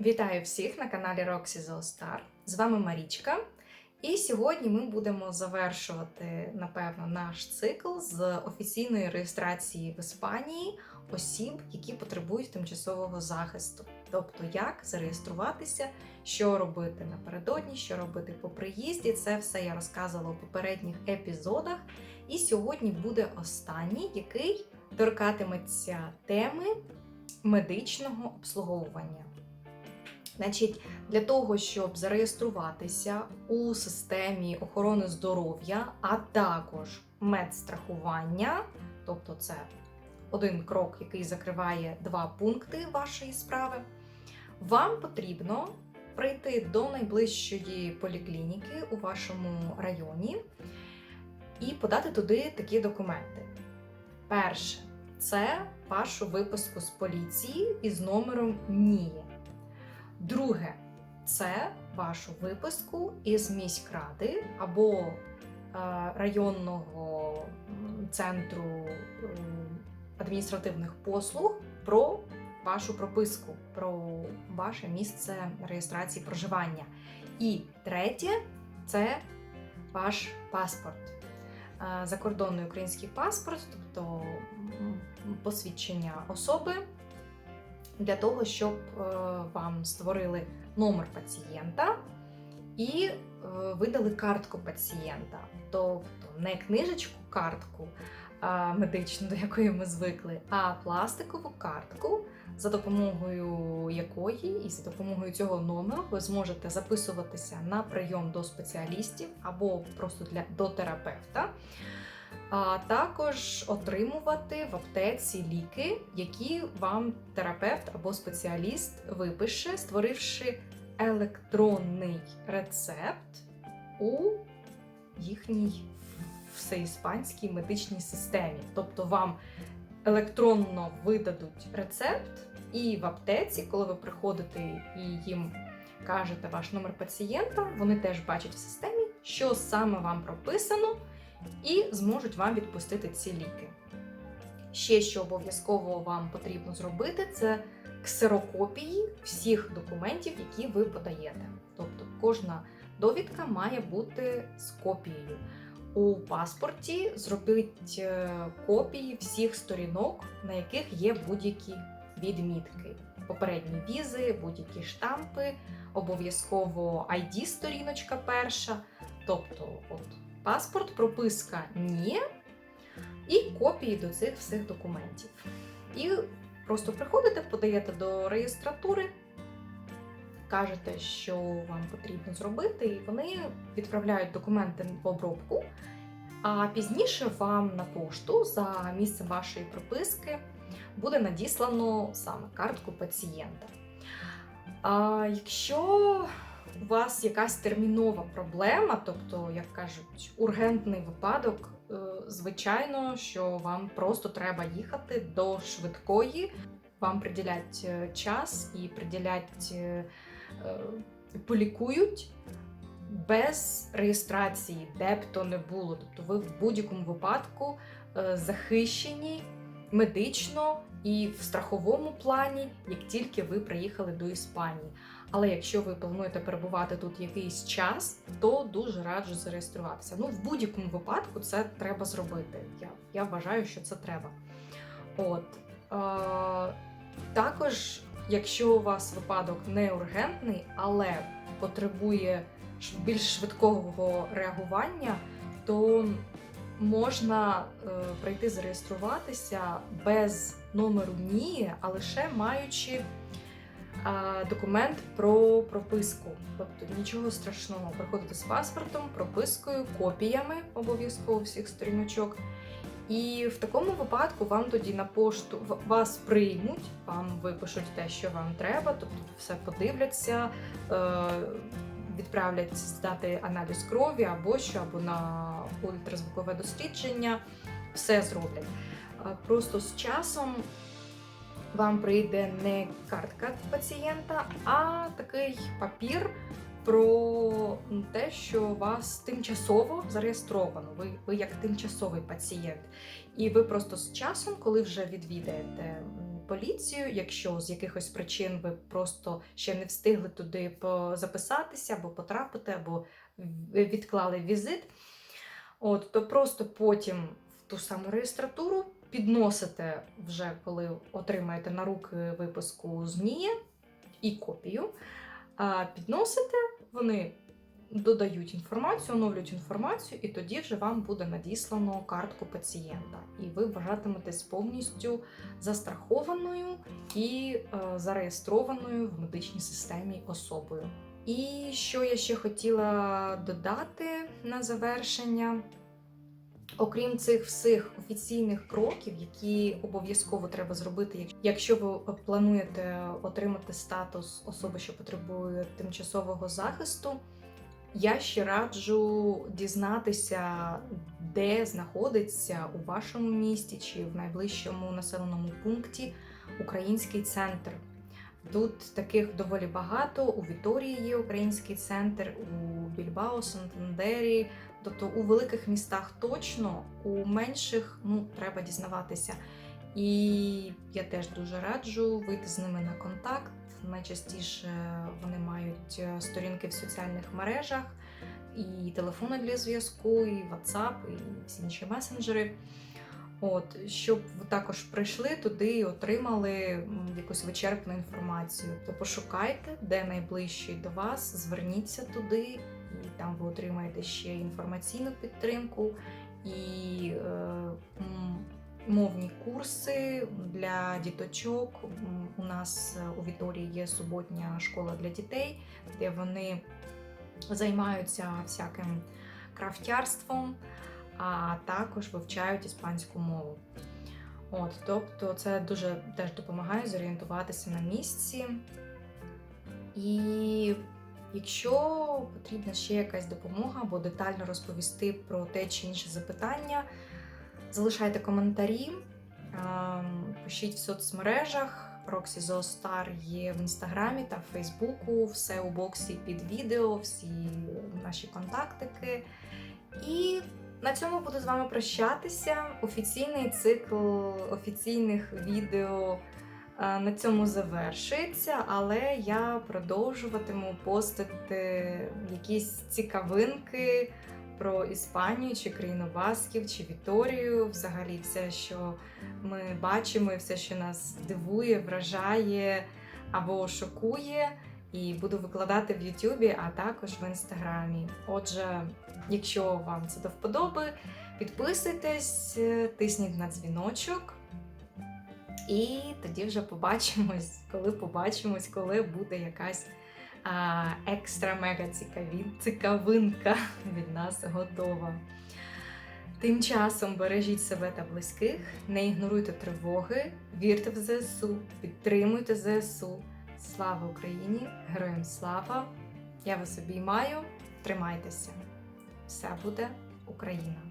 Вітаю всіх на каналі Roxy Zoostar. З вами Марічка. І сьогодні ми будемо завершувати, напевно, наш цикл з офіційної реєстрації в Іспанії осіб, які потребують тимчасового захисту. Тобто, як зареєструватися, що робити напередодні, що робити по приїзді. Це все я розказувала у попередніх епізодах. І сьогодні буде останній, який торкатиметься теми медичного обслуговування. Значить, для того, щоб зареєструватися у системі охорони здоров'я, а також медстрахування, тобто це один крок, який закриває два пункти вашої справи, вам потрібно прийти до найближчої поліклініки у вашому районі і подати туди такі документи. Перше, це вашу виписку з поліції із номером НІЄ. Друге, це вашу виписку із міськради або е, районного центру е, адміністративних послуг про вашу прописку, про ваше місце реєстрації проживання. І третє це ваш паспорт. Е, Закордонний український паспорт, тобто посвідчення особи для того, щоб е, вам створили номер пацієнта і е, видали картку пацієнта, тобто не книжечку, картку медичну, до якої ми звикли, а пластикову картку, за допомогою якої і за допомогою цього номеру ви зможете записуватися на прийом до спеціалістів або просто для до терапевта а також отримувати в аптеці ліки, які вам терапевт або спеціаліст випише, створивши електронний рецепт у їхній всеіспанській медичній системі. Тобто вам електронно видадуть рецепт, і в аптеці, коли ви приходите і їм кажете ваш номер пацієнта, вони теж бачать в системі, що саме вам прописано і зможуть вам відпустити ці ліки. Ще що обов'язково вам потрібно зробити, це ксерокопії всіх документів, які ви подаєте. Тобто кожна довідка має бути з копією. У паспорті зробіть е, копії всіх сторінок, на яких є будь-які відмітки. Попередні візи, будь-які штампи, обов'язково ID-сторіночка перша. Тобто, от паспорт, прописка ні, і копії до цих всіх документів. І просто приходите, подаєте до реєстратури, кажете, що вам потрібно зробити, і вони відправляють документи в обробку. А пізніше вам на пошту за місцем вашої прописки буде надіслано саме картку пацієнта. А якщо у вас якась термінова проблема, тобто, як кажуть, ургентний випадок, е, звичайно, що вам просто треба їхати до швидкої, вам приділять е, час і приділять е, полікують без реєстрації, де б то не було. Тобто ви в будь-якому випадку захищені медично і в страховому плані, як тільки ви приїхали до Іспанії. Але якщо ви плануєте перебувати тут якийсь час, то дуже раджу зареєструватися. Ну, в будь-якому випадку це треба зробити. Я, я вважаю, що це треба. От. Е, також, якщо у вас випадок не ургентний, але потребує більш швидкого реагування, то можна е, прийти зареєструватися без номеру НІІ, а лише маючи документ про прописку. Тобто нічого страшного. Приходите з паспортом, пропискою, копіями обов'язково всіх сторіночок. І в такому випадку вам тоді на пошту вас приймуть, вам випишуть те, що вам треба, тобто все подивляться, е, відправлять здати аналіз крові або що, або на ультразвукове дослідження, все зроблять. Просто з часом вам прийде не картка пацієнта, а такий папір про те, що вас тимчасово зареєстровано. Ви, ви як тимчасовий пацієнт. І ви просто з часом, коли вже відвідаєте поліцію. Якщо з якихось причин ви просто ще не встигли туди записатися, або потрапити, або відклали візит, от, то просто потім в ту саму реєстратуру підносите вже, коли отримаєте на руки виписку з МІЄ і копію. Підносите, вони додають інформацію, оновлюють інформацію, і тоді вже вам буде надіслано картку пацієнта. І ви вважатиметесь повністю застрахованою і е, зареєстрованою в медичній системі особою. І що я ще хотіла додати на завершення. Окрім цих всіх офіційних кроків, які обов'язково треба зробити, якщо ви плануєте отримати статус особи, що потребує тимчасового захисту, я ще раджу дізнатися, де знаходиться у вашому місті чи в найближчому населеному пункті український центр. Тут таких доволі багато. У Віторії є український центр, у Більбао, Сантандері. Тобто у великих містах точно, у менших ну, треба дізнаватися. І я теж дуже раджу вийти з ними на контакт. Найчастіше вони мають е, сторінки в соціальних мережах, і телефони для зв'язку, і WhatsApp, і всі інші месенджери. От, щоб також прийшли туди і отримали якусь вичерпну інформацію. То пошукайте, де найближчий до вас, зверніться туди, там ви отримаєте ще інформаційну підтримку і е, мовні курси для діточок. У нас у Віторії є суботня школа для дітей, де вони займаються всяким крафтярством а також вивчають іспанську мову. От, тобто це дуже теж допомагає зорієнтуватися на місці. І якщо потрібна ще якась допомога або детально розповісти про те чи інше запитання, залишайте коментарі, ем, пишіть в соцмережах. Роксі Зоостар є в інстаграмі та Фейсбуку, все у боксі під відео, всі наші контактики. І на цьому буду з вами прощатися. Офіційний цикл офіційних відео на цьому завершується, але я продовжуватиму постити якісь цікавинки про Іспанію чи країну Басків, чи Віторію. Взагалі, все, що ми бачимо, і все, що нас дивує, вражає або шокує. І буду викладати в Ютубі, а також в інстаграмі. Отже, якщо вам це до вподоби, підписуйтесь, е, тисніть на дзвіночок. І тоді вже побачимось, коли побачимось, коли буде якась екстра мега цікавинка від нас готова. Тим часом бережіть себе та близьких, не ігноруйте тривоги, вірте в ЗСУ, підтримуйте ЗСУ. Слава Україні! Героям слава! Я вас обіймаю, тримайтеся! Все буде Україна!